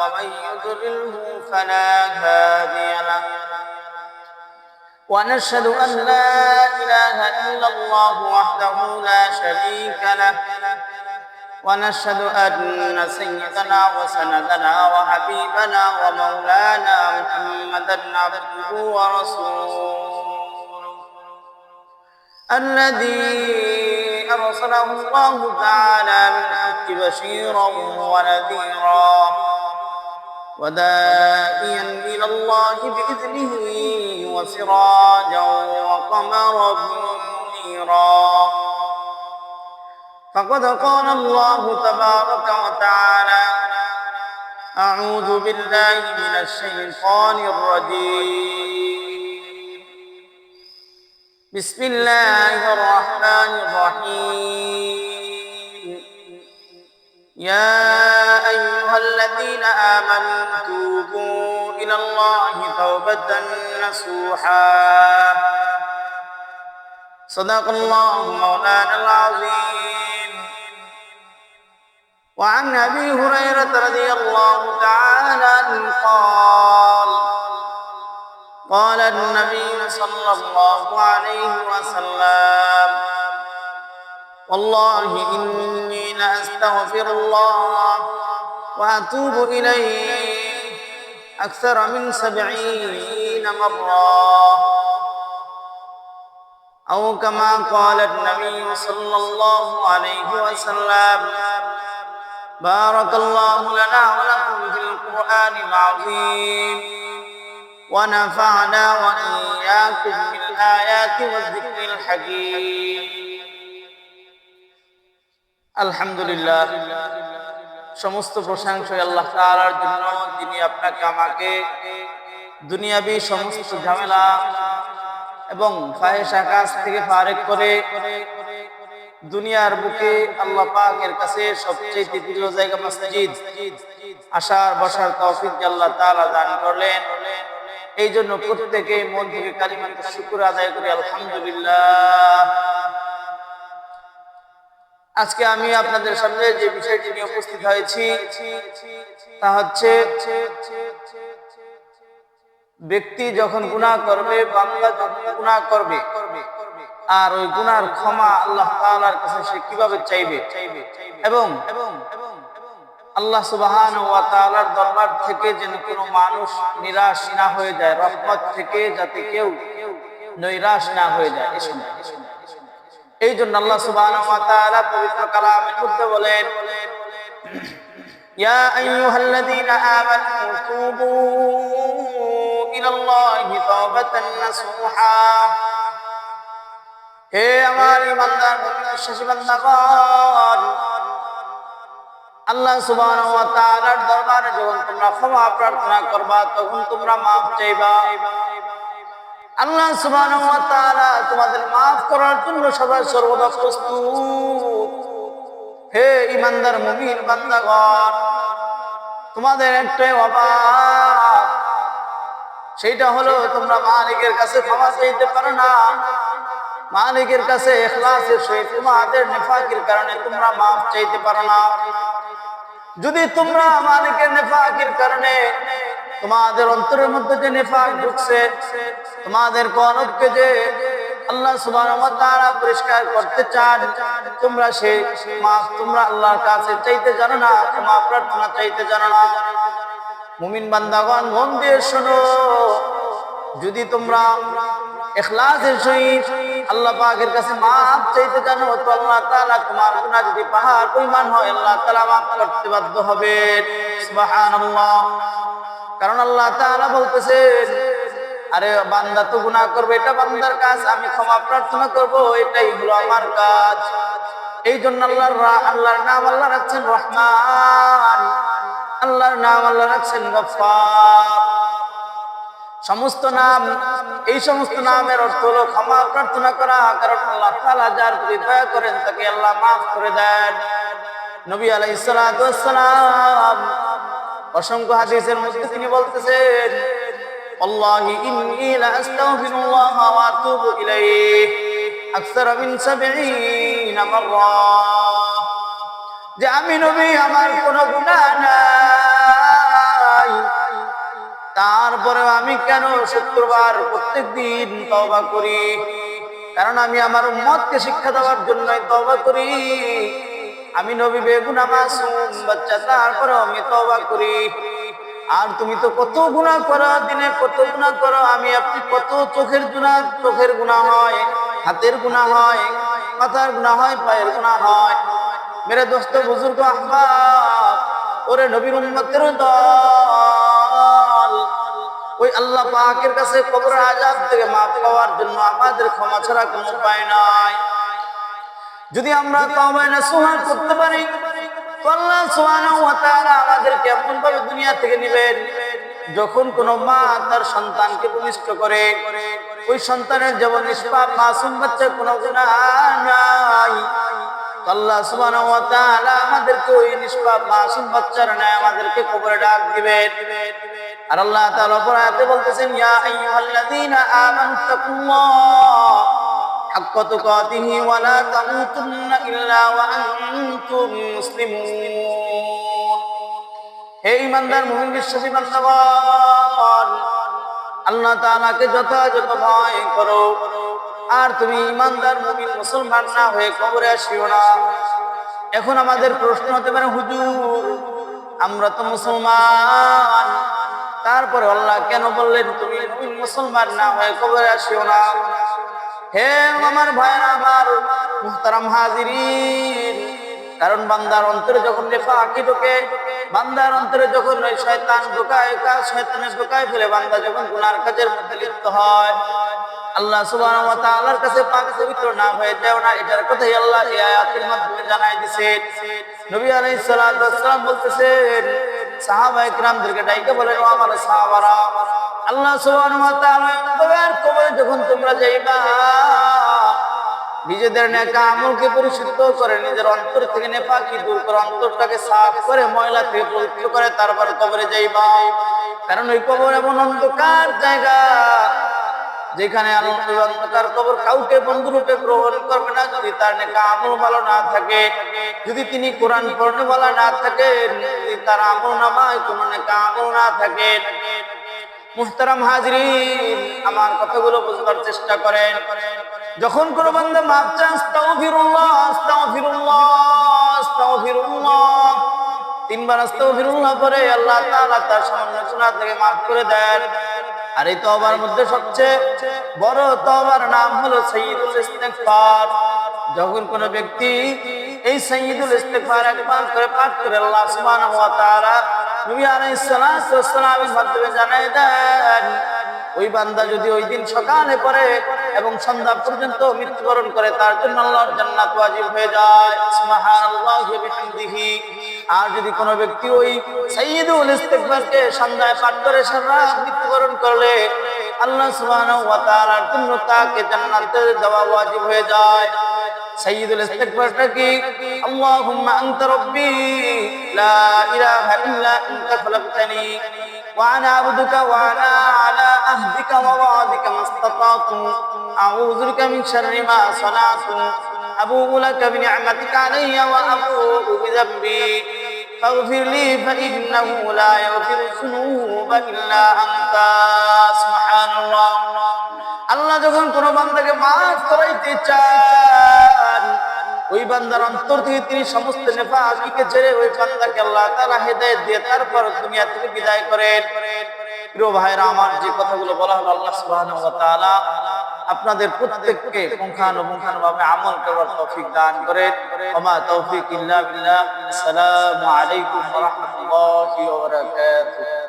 ومن يضلله فلا هادي له. ونشهد أن لا إله إلا الله وحده لا شريك له. ونشهد أن سيدنا وسندنا وحبيبنا ومولانا محمدا عبده ورسوله. الذي أرسله الله تعالى بالحق بشيرا ونذيرا. ودائيا إلى الله بإذنه وسراجا وقمرا منيرا. فقد قال الله تبارك وتعالى أعوذ بالله من الشيطان الرجيم. بسم الله الرحمن الرحيم. يا الذين آمنوا توبوا إلى الله توبة نصوحا. صدق الله مولانا العظيم. وعن أبي هريرة رضي الله تعالى قال قال النبي صلى الله عليه وسلم والله إني لأستغفر الله وأتوب إليه أكثر من سبعين مرة. أو كما قال النبي صلى الله عليه وسلم بارك الله لنا ولكم في القرآن العظيم ونفعنا وإياكم بالآيات والذكر الحكيم. الحمد لله. সমস্ত প্রশংসা আল্লাহ তাআলার জন্য। যিনি আপনাকে, আমাকে দুনিয়াবি সমস্ত ঝামেলা এবং ফাহেসা কাজ থেকে ফারেক করে দুনিয়ার বুকে আল্লাহ পাকের কাছে সবচেয়ে প্রিয় জায়গা মসজিদ, আসার, বসার তৌফিক আল্লাহ তাআলা দান করলেন। এই জন্য প্রত্যেকে মন থেকে কালিমাকে শুকুর আদায় করে, আলহামদুলিল্লাহ। আজকে আমি আপনাদের সামনে যে বিষয়টি নিয়ে উপস্থিত হয়েছি, তা হচ্ছে ব্যক্তি যখন গুনাহ করবে, বান্দা যখন গুনাহ করবে, আর ওই গুনার ক্ষমা আল্লাহ তাআলার কাছে সে কীভাবে চাইবে? এবং আল্লাহ সুবহান ওয়া তাআলার দরবার থেকে যেন কোনো মানুষ নিরাশ না হয়ে যায়, রহমত থেকে যাতে কেউ নৈরাশ না হয়ে যায় এই জন্য আল্লাহ সুবহানাহু ওয়া তাআলা পবিত্র কালামের মধ্যে বলেন, ইয়া আইয়ুহাল্লাযীনা আমানু তুবু ইলাল্লাহি তাওবাতান নাসুহা। হে আমার ইমানদার বিশ্বাসী বান্দাগণ, আল্লাহ সুবহানাহু ওয়া তাআলার দরবারে যখন তোমরা ক্ষমা প্রার্থনা করবা, তখন তোমরা maaf চাইবা। আল্লাহ তোমাদের maaf করার জন্য সদা সর্বদা প্রস্তুত। হে ইমানদার মুমিন বান্দাগণ, তোমাদের একটাই অভাব সেইটা হলো তোমরা মালিকের কাছে ক্ষমা চাইতে পারো না। মালিকের কাছে তোমাদের নিফাকের কারণে তোমরা মাফ চাইতে পারো না। যদি তোমরা মালিকের নেফাকের কারণে তোমাদের অন্তরের মধ্যে যে নেফাক ঢুকছে, তোমাদের কনবকে যে আল্লাহ ওয়া পরিষ্কার করতে চান, তোমরা সে মাফ তোমরা আল্লাহর কাছে চাইতে জানো না ক্ষমা প্রার্থনা চাইতে জানো না। মুমিন বান্দাগণ, মন দিয়ে শোনো, যদি তোমরা ইখলাসের সহিত আল্লাহ পাকের কাছে মাফ চাইতে জানো, তো আল্লাহ তাআলা তোমার গুনাহ যদি পাহাড় পরিমাণ হয়, আল্লাহ তাআলা মাফ করতে বাধ্য হবে কারণ আল্লাহ তাআলা বলতেছেন, আরে, বান্দা তো গুনাহ করবে, এটা বান্দার কাজ, আমি ক্ষমা প্রার্থনা করব, এটাই হলো আমার কাজ। এই জন্য আল্লাহর আল্লাহর নাম আল্লাহ রাখছেন রহমান, আল্লাহর নাম আল্লাহ রাখছেন গফফার। সমস্ত নাম, এই সমস্ত নামের অর্থ হলো ক্ষমা প্রার্থনা করা, কারণ আল্লাহ তাআলা যার প্রতি দয়া করেন, তাকে আল্লাহ মাফ করে দেন। নবী আলাইহিস ওয়াসসালাম অসংখ্য হাদিসের মধ্যে তিনি বলতেছেন والله إني لأستغفر الله وأتوب إليه أكثر من سبعين مرة যে আমি নবী আমার কোনো গুনাহ নাই তারপরেও আমি কেন শুক্রবার প্রত্যেক দিন তওবা করি কারণ আমি আমার উম্মতকে শিক্ষা দেওয়ার জন্যই তওবা করি আমি নবী বেগুনা মাসুম, বাচ্চা তারপরেও আমি তওবা করি। আর তুমি তো কত গুনাহ করো, দিনে কত গুনাহ করো, আমি আপনি কত চোখের গুনাহ চোখের গুনাহ হয়, হাতের গুনাহ হয়, মাথার গুনাহ হয়, পায়ের গুণা হয়। মেরে দোস্ত, বুজুর্গ আহবাব, ওরে নবীর উম্মতের দল। ওই আল্লাহ পাকের কাছে কবর আজাদ থেকে মাফ পাওয়ার জন্য আমাদের ক্ষমা ছাড়া কোনো উপায় নাই। যদি আমরা করতে পারি আমাদেরকে এমন ভাবে দুনিয়া থেকে যখন কোন মা তার সন্তানকে ভূমিষ্ঠ করে, ওই সন্তানের যেমন নিষ্পাপ মাসুম বাচ্চা কোনো আমাদেরকে ওই মাসুম বাচ্চার আমাদেরকে ডাক আর আল্লাহ বলতেছেন حق تقاته ولا تموتن إلا وأنتم مسلمون হে ইমানদার মুমিন বিশ্বাসী বান্দাগণ আল্লাহ তাআলাকে যথাযথ ভয় করো আর তুমি ইমানদার মুমিন মুসলমান না হয়ে কবরে আসিও না এখন আমাদের প্রশ্ন হতে পারে হুজুর আমরা তো মুসলমান তারপরে আল্লাহ কেন বললেন তুমি মুমিন মুসলমান না হয়ে কবরে আসিও না হে আমার ভাইরা আমার কারণ বান্দার অন্তরে যখন রেফা আঁকি ঢোকে, বান্দার অন্তরে যখন ওই শয়তান ঢোকায় কাজ শয়তানের ঢোকায় ফেলে, বান্দা যখন গুনার কাজের মধ্যে লিপ্ত হয়, আল্লাহ তাআলার কাছে পাক পবিত্র না হয়ে যাও না, এটার কথাই আল্লাহ মাধ্যমে জানাই দিয়েছেন নবী আলাইহিস সালাতু ওয়াসসালাম বলতেছেন সাহাবা ইকরামদেরকে ডাইকে বলেন আমার সাহাবারা আল্লাহ তাআলা কবর যখন তোমরা যাইবা? নিজেদের নেকা আমলকে পরিশুদ্ধ করে, নিজের অন্তর থেকে নেপাকি দূর করে, অন্তরটাকে সাফ করে, ময়লা থেকে পবিত্র করে, তারপর কবরে যাইবা। কারণ ওই কবর এমন অন্ধকার জায়গা যেখানে অন্ধকার কবর কাউকে বন্ধু রূপে গ্রহণ করবে না। যদি তার নেকা আমল ভালো না থাকে, যদি তিনি কোরআন পড়তে বলা না থাকেন, যদি তার আমল নামায় কোনো নেকা আমল না থাকে মুহতারাম হাজরিন, আমার কথাগুলো বুঝবার চেষ্টা করেন। যখন কোনো বান্দা মাপ চান, আস্তাগফিরুল্লাহ আস্তাগফিরুল্লাহ আস্তাগফিরুল্লাহ, তিনবার আস্তাগফিরুল্লাহ পরে আল্লাহ তাআলা তার গুনাহ থেকে মাফ করে দেন। আর এই তওবার মধ্যে সবচেয়ে বড় তওবার নাম হলো সাইয়্যিদুল ইস্তিগফার। যখন কোন ব্যক্তি এই সাইয়্যিদুল একবার করে পাঠ করে আল্লাহ সুবহানাহু ওয়া তাআলা ওই বান্দা যদি ওই দিন সকালে পড়ে এবং সন্ধ্যা পর্যন্ত মৃত্যুবরণ করে, তার জন্য আল্লাহর জান্নাত ওয়াজিব হয়ে যায়। আর যদি কোনো ব্যক্তি ওই সাইয়্যিদুল ইস্তিগফারকে সন্ধ্যায় পাঠ করে সারা মৃত্যুবরণ করলে, আল্লাহ সুবহানাহু ওয়া তাআলার জন্য তাকে জান্নাতে যাওয়া ওয়াজিব হয়ে যায়। সাইয়্যিদুল ইস্তিগফারটা কি আল্লাহুম্মা আনতা রাব্বি লা ইলাহা ইল্লা আনতা খলাকতানি وأنا عبدك وأنا على عهدك ووعدك ما استطعت أعوذ بك من شر ما صنعت أبوء لك بنعمتك علي وأبوء بذنبي فاغفر لي فإنه لا يغفر الذنوب إلا أنت سبحان الله আল্লাহ যখন কোন বান্দাকে মাফ করাইতে চান ওই বান্দার অন্তর থেকে তিনি সমস্ত নেফাকিকে ছেড়ে ওই বান্দাকে আল্লাহ তাআলা হেদায়েত দিয়ে তারপর দুনিয়া থেকে বিদায় করেন। প্রিয় ভাইরা আমার যে কথাগুলো বলা হলো আল্লাহ সুবহানাহু আপনাদের প্রত্যেককে পুঙ্খানুপুঙ্খানুভাবে আমল করার তৌফিক দান করেন। ওমা তৌফিক ইল্লা বিল্লাহ। আসসালামু আলাইকুম ওয়া রাহমাতুল্লাহি ওয়া বারাকাতুহু।